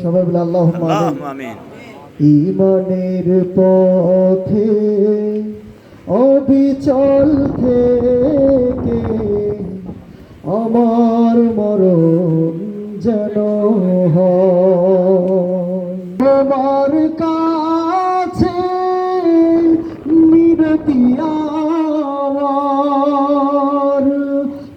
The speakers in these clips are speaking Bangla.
সবাই বলে আল্লাহ ইমানের পথে অবিচল থেকে আমার মরণ যেন। তোমার কাছে মিনতি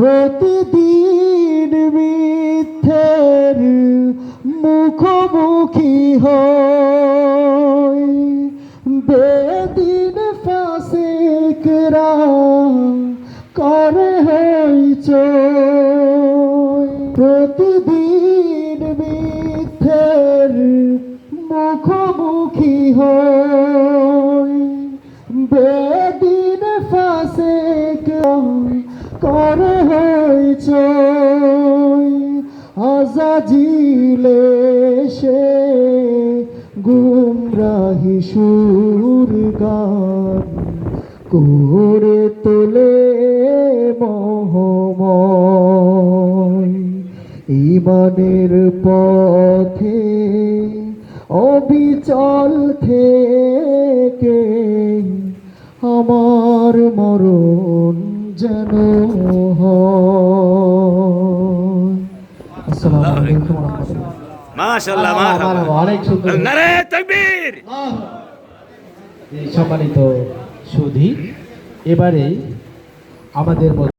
প্রতিদিন মিথ্যের মুখোমুখি বেদিন ফাসিকরা করে হইচ প্রতিদিন মিথ্যের মুখোমুখি হয় করে হইচ আজাজিলে সে গুমরাহি সুর গান করে তোলে মহময়। ইমানের পথে অবিচল থেকে আমার মরণ যেন আসসালামু আলাইকুম মাশাআল্লাহ সুন্দর নারে তাকবীর। সম্মানিত সুধী এবারে আমাদের মধ্যে